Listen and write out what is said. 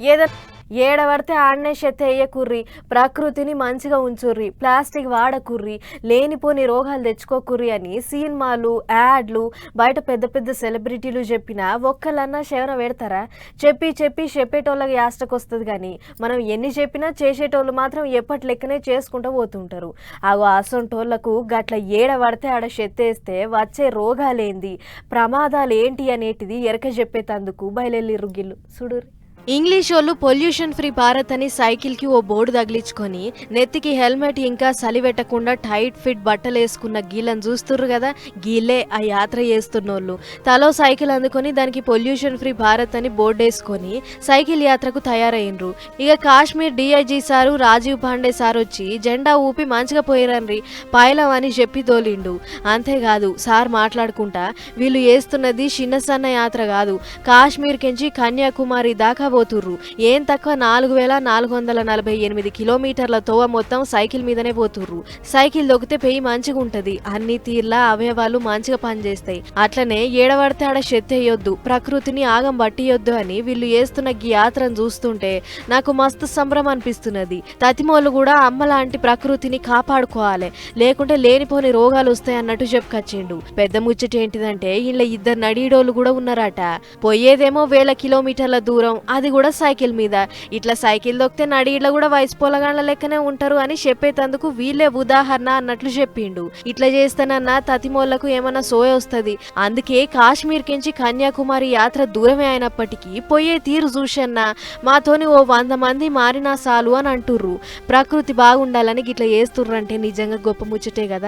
ఏదో ఏడబడితే ఆడనే చెత్త వేయకుర్రి ప్రకృతిని మంచిగా ఉంచుర్రి ప్లాస్టిక్ వాడకుర్రి లేనిపోని రోగాలు తెచ్చుకోకుర్రి అని సినిమాలు యాడ్లు బయట పెద్ద పెద్ద సెలబ్రిటీలు చెప్పినా ఒక్కలన్నా శవన పెడతారా? చెప్పి చెప్పి చెప్పేటోళ్ళకి యాస్టకు వస్తుంది కానీ మనం ఎన్ని చెప్పినా చేసేటోళ్ళు మాత్రం ఎప్పటి లెక్కనే చేసుకుంటూ పోతుంటారు. అగో అసొంటోళ్ళకు గట్ల ఏడపడితే ఆడ చెత్తేస్తే వచ్చే రోగాలేంది? ప్రమాదాలు ఏంటి అనేటిది ఎరక చెప్పేతందుకు బయలుదేరి గిల్లు. చూడుర్రి ఇంగ్లీష్ వాళ్ళు పొల్యూషన్ ఫ్రీ భారత్ అని సైకిల్కి ఓ బోర్డు తగిలించుకొని నెత్తికి హెల్మెట్ ఇంకా సలివెట్టకుండా టైట్ ఫిట్ బట్టలు వేసుకున్న గీళ్ళని చూస్తుర్రు కదా? గీళ్ళే ఆ యాత్ర చేస్తున్నోళ్ళు. తలో సైకిల్ అందుకొని దానికి పొల్యూషన్ ఫ్రీ భారత్ అని బోర్డు వేసుకొని సైకిల్ యాత్రకు తయారయ్యిండ్రు. ఇక Kashmir DIG sir Rajiv Pandey sir వచ్చి జెండా ఊపి మంచిగా పోయిరన్రి పాయలం అని చెప్పి తోలిండు. అంతేకాదు సార్ మాట్లాడుకుంటా వీళ్ళు వేస్తున్నది చిన్న సన్న యాత్ర కాదు. కాశ్మీర్ కెంచి కన్యాకుమారి దాకా పోతుర్రు. ఏం తక్కువ నాలుగు వేల నాలుగు వందల నలభై ఎనిమిది కిలోమీటర్ల తోవ మొత్తం సైకిల్ మీదనే పోతుర్రు. సైకిల్ దొక్కితే పెయి మంచిగా ఉంటది అన్ని తీర్లా అవయవాలు మంచిగా పనిచేస్తాయి. అట్లనే ఏడబడితే ఆడ చెత్తేయొద్దు ప్రకృతిని ఆగం పట్టియొద్దు అని వీళ్ళు వేస్తున్న ఈ యాత్రను చూస్తుంటే నాకు మస్తు సంబరం అనిపిస్తున్నది. తతిమోళ్ళు కూడా అమ్మ లాంటి ప్రకృతిని కాపాడుకోవాలి. లేకుంటే లేనిపోని రోగాలు వస్తాయి అన్నట్టు చెప్పుకొచ్చిండు. పెద్ద ముచ్చట ఏంటిదంటే ఇలా ఇద్దరు నడీడోళ్ళు కూడా ఉన్నారట. పోయేదేమో వేల కిలోమీటర్ల దూరం అది కూడా సైకిల్ మీద. ఇట్లా సైకిల్ దొక్కితే నడీడ్ల కూడా వయసు పొలగాండ్ల లెక్కనే ఉంటారు అని చెప్పేటందుకు వీళ్ళే ఉదాహరణ అన్నట్లు చెప్పిండు. ఇట్లా చేస్తానన్న తతిమోళ్ళకు ఏమన్నా సోయ వస్తుంది. అందుకే కాశ్మీర్ కించి కన్యాకుమారి యాత్ర దూరమే అయినప్పటికీ పోయే తీరు చూసన్న మాతోని ఓ వంద మంది మారినా సాలు అని అంటుర్రు. ప్రకృతి బాగుండాలని గిట్లా చేస్తుర్రంటే నిజంగా గొప్ప ముచ్చటే కదా.